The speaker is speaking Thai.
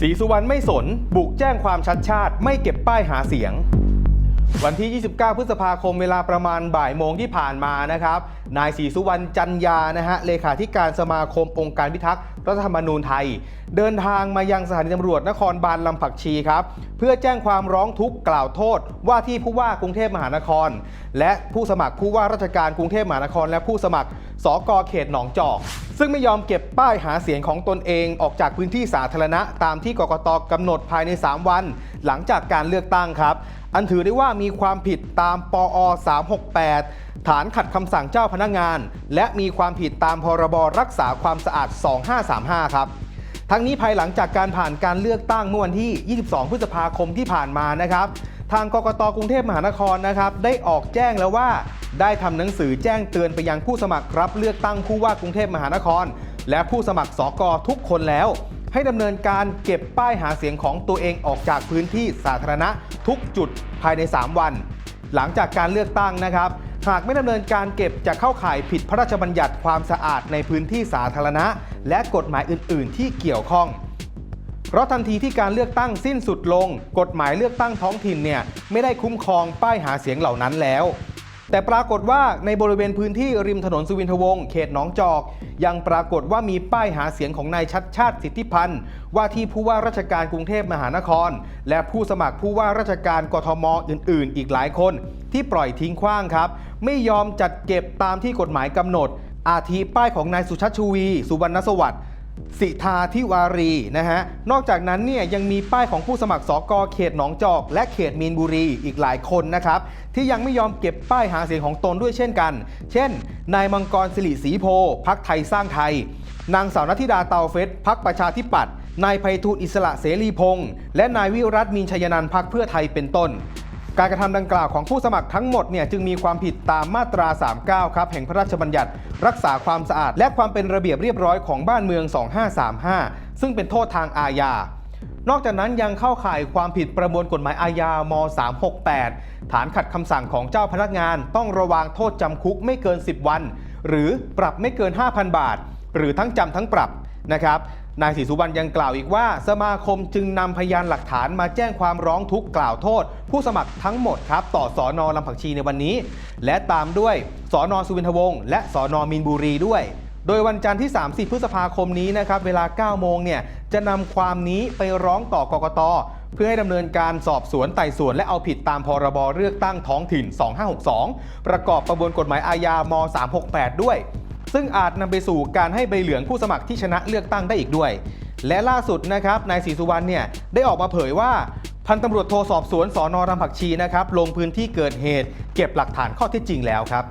ศรีสุวรรณไม่สน บุกแจ้งความชัดชาติ ไม่เก็บป้ายหาเสียง วันที่ 29 พฤษภาคมเวลาประมาณบ่ายโมงที่ผ่านมานะครับ นายศรีสุวรรณจันยานะฮะเลขาธิการสมาคมองค์การพิทักษ์รัฐธรรมนูญไทย เดินทางมายังสถานีตำรวจนครบาลลำผักชีครับ เพื่อแจ้งความร้องทุกข์กล่าวโทษว่าที่ผู้ว่ากรุงเทพมหานครและผู้สมัครผู้ว่าราชการกรุงเทพมหานคร และผู้สมัครสกเขตหนองจอก ซึ่งไม่ยอมเก็บป้ายหาเสียงของตนเองออกจากพื้นที่สาธารณะ ตามที่กกตกำหนดภายใน 3 วัน หลังจากการเลือกตั้งครับ อันถือได้ว่ามีความผิดตามปอ 368ฐานขัดคำสั่งเจ้าพนักงาน และมีความผิดตามพรบรักษาความสะอาด 2535 ครับ ทั้งนี้ภายหลังจากการผ่านการเลือกตั้งเมื่อวันที่ 22 พฤษภาคมที่ผ่านมานะครับ ทางกกตกรุงเทพมหานครนะครับได้ออกแจ้งแล้วว่า ได้ทำหนังสือแจ้งเตือนไปยังผู้สมัครรับเลือกตั้งผู้ว่ากรุงเทพมหานคร และผู้สมัครสกทุกคนแล้ว ให้ดำเนินการเก็บป้ายหาเสียงของตัวเองออกจากพื้นที่สาธารณะทุกจุดภายใน 3 วัน หลังจากการเลือกตั้งนะครับหากไม่ดำเนินการเก็บจะเข้าข่ายผิดพระราชบัญญัติความสะอาดในพื้นที่สาธารณะ และกฎหมายอื่น ๆ ที่เกี่ยวข้อง เพราะทันทีที่การเลือกตั้งสิ้นสุดลง กฎหมายเลือกตั้งท้องถิ่นเนี่ยไม่ได้คุ้มครองป้ายหาเสียงเหล่านั้นแล้ว แต่ปรากฏว่าในบริเวณพื้นที่ริมถนนสุวินทวงศ์เขตหนองจอก ยังปรากฏว่ามีป้ายหาเสียงของนายชัดชาติสิทธิพันธ์ว่าที่ผู้ว่าราชการกรุงเทพมหานคร และผู้สมัครผู้ว่าราชการกทมอื่น ๆ อีกหลายคน ที่ปล่อยทิ้งขว้างครับ ไม่ยอมจัดเก็บตามที่กฎหมายกำหนด อาทิป้ายของนายสุชัชวี สุวรรณสวัสดิ์ สิทาทิวารีนะฮะ นอกจากนั้นเนี่ยยังมีป้ายของผู้สมัครสกอเขตหนองจอก และเขตมีนบุรีอีกหลายคนนะครับ ที่ยังไม่ยอมเก็บป้ายหาเสียงของตนด้วยเช่นกัน เช่น นายมังกรสิริศรีโพพักไทยสร้างไทย นางสาวนัทธิดาเตาเฟสพักประชาธิปัตย์นายไพฑูรย์อิสระเสรีพงษ์และนายวิรัตมีนชัยนันท์พักเพื่อไทยเป็นต้น การกระทำดังกล่าวของผู้สมัครทั้งหมดเนี่ยจึงมีความผิดตามมาตรา 39 ครับแห่งพระราชบัญญัติ รักษาความสะอาด และความเป็นระเบียบเรียบร้อยของบ้านเมือง 2535 ซึ่งเป็นโทษทางอาญา นอกจากนั้นยังเข้าข่ายความผิดประมวลกฎหมายอาญา ม 368 ฐานขัดคำสั่งของเจ้าพนักงาน ต้องระวางโทษจำคุกไม่เกิน 10 วัน หรือปรับไม่เกิน 5,000 บาท หรือทั้งจำทั้งปรับนะครับ นายศรีสุวรรณยังกล่าวอีกว่า สมาคมจึงนำพยานหลักฐานมาแจ้งความร้องทุกข์กล่าวโทษ ผู้สมัครทั้งหมดครับ ต่อสอนอลำผักชีในวันนี้ และตามด้วยสอนอสุวินทวงศ์และสอนอมีนบุรีด้วย โดยวันจันทร์ที่ 30 พฤษภาคมนี้นะครับเวลา 9 โมงเนี่ยจะนำความนี้ไปร้องต่อกกตเพื่อให้ดำเนินการสอบสวนไต่สวนและเอาผิดตามพรบเลือกตั้งท้องถิ่น 2562 ประกอบประมวลกฎหมายอาญาม 368 ด้วย ซึ่งอาจนำไปสู่การให้ใบเหลืองผู้สมัครที่ชนะเลือกตั้งได้อีกด้วย และล่าสุดนะครับนายศรีสุวรรณเนี่ยได้ออกมาเผยว่าพันตำรวจโทสอบสวนสอนอรำผักชีนะครับลงพื้นที่เกิดเหตุ เก็บหลักฐานข้อเท็จจริงแล้วครับ